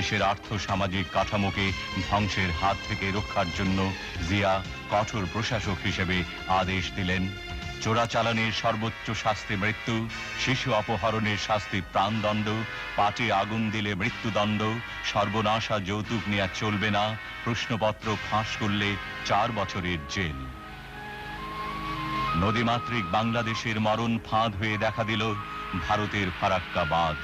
দেশের আর্থ সামাজিক কাঠামোকে ধ্বংসের হাত থেকে রক্ষার জন্য জিয়া কঠোর প্রশাসক হিসেবে আদেশ দিলেন। চোরাচালানের সর্বোচ্চ শাস্তি মৃত্যু, শিশু অপহরণের শাস্তি প্রাণদণ্ড, পাটে আগুন দিলে মৃত্যুদণ্ড, সর্বনাশা যৌতুক নেওয়া চলবে না, প্রশ্নপত্র ফাঁস করলে চার বছরের জেল। নদীমাতৃক বাংলাদেশের মরণ ফাঁদ হয়ে দেখা দিল ভারতের ফারাক্কা বাঁধ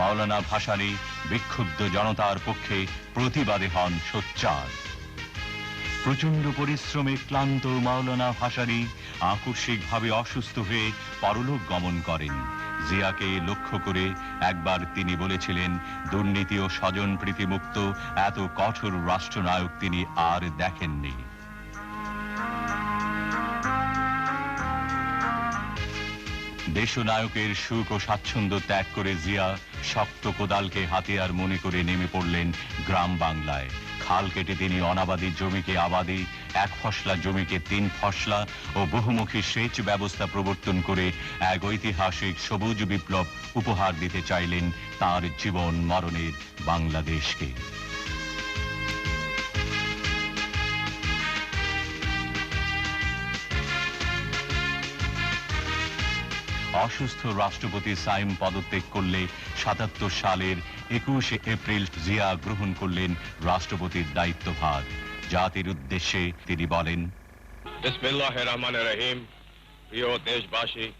মাওলানা ভাসানী বিক্ষুব্ধ জনতার পক্ষে প্রতিবাদে হন সোচ্চার। প্রচণ্ড পরিশ্রমে ক্লান্ত মাওলানা ভাসানী আকস্মিকভাবে অসুস্থ হয়ে পরলোক গমন করেন। জিয়াকে লক্ষ্য করে একবার তিনি বলেছিলেন, দুর্নীতি ও স্বজন প্রীতিমুক্ত, এত কঠোর রাষ্ট্রনায়ক তিনি আর দেখেননি। দেশনায়কের সুখ ও স্বাচ্ছন্দ্য ত্যাগ করে জিয়া শক্ত কোদালকে হাতিয়ার মনে করে নেমে পড়লেন গ্রাম বাংলায়। খাল কেটে তিনি অনাবাদী জমিকে আবাদি, এক ফসলা জমিকে তিন ফসলা ও বহুমুখী সেচ ব্যবস্থা প্রবর্তন করে এক ঐতিহাসিক সবুজ বিপ্লব উপহার দিতে চাইলেন তার জীবন মরণের বাংলাদেশকে। অসুস্থ রাষ্ট্রপতি সাইম পদত্যাগ করলে সাতাত্তর সালের একুশে এপ্রিল জিয়া গ্রহণ করলেন রাষ্ট্রপতির দায়িত্বভার। জাতির উদ্দেশ্যে তিনি বলেন রহিম, প্রিয় দেশবাসী